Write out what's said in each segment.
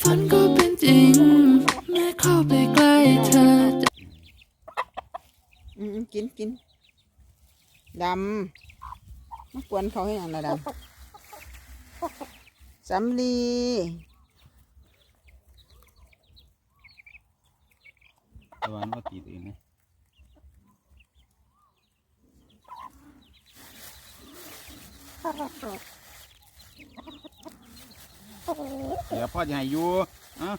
ฝันก็เป็นจริงแม่เข้าไปใกล้เธอกินกินดำมากวนเขาให้อย่างไรดำสำลีระวังว่าตีตัวเองนะ เดี๋ยวพ่อจะให้อยู่เอ้า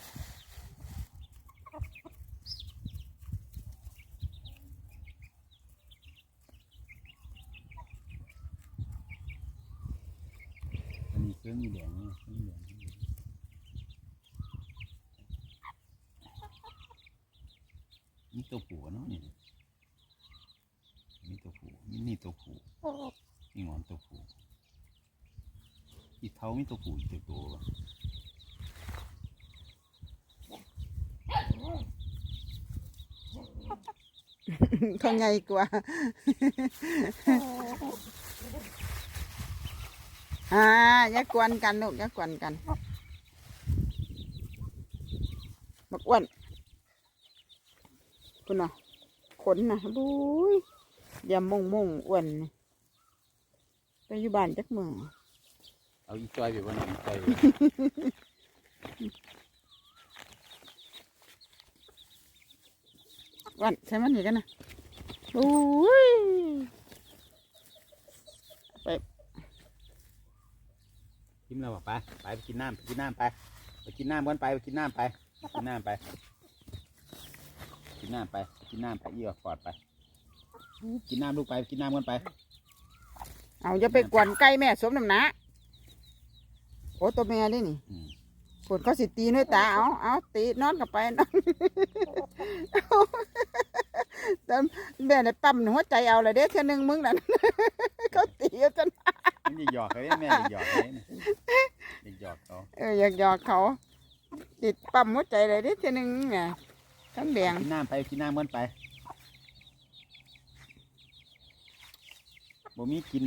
อันนี้เครื่องมีแดงนี่เครื่องมีแดงนี่นี่ตัวผู้เนาะนี่นี่ตัวผู้นี่นี่ตัวผู้นี่งอนตัวผู้ อีเท้ามีตัวผู้อีกตัวตัววะเขาใหญ่กว่าอ่าอย่ากวนกันลูกอย่ากวนกันบักอ้วนคุณน่ะขนน่ะบุ้ยอย่ามงมงอ้วนไปอยู่บ้านจักมือ เอาอีจอยไปวันนี้จอยไปอ้วนใช่มันนี่กันนะบุ้ยกินแล้วบอกไปไปไปกินน้ำไปกินน้ำไปไปกินน้ำกันไปไปกินน้ำไปกินน้ำไปกินน้ำไปกินน้ำไปเอี่ยวฟอดไป กินน้ำลูกไปกินน้ำกันไป เอาจะไปกวนไก่แม่สมน้ำหนา โอ้ตัวแม่นี่นี่อืมปวดเขาสิตีด้วยตาเอาเอาตีนอนกับไปนอนแต่แม่ในปั๊มหัวใจเอาเลยเด้เท่านึงมึงนั่น เขาตีเอาจนมันจะหยอกเขาเนี่ยแม่จะหยอกเขาเนี่ยจะหยอกเขาเอออยากหยอกเขาติดปั๊มหัวใจเลยเด้เท่านึงเนี่ยทั้งแดงกินน้ำไปกินน้ำกันไปบ่มีกินดอก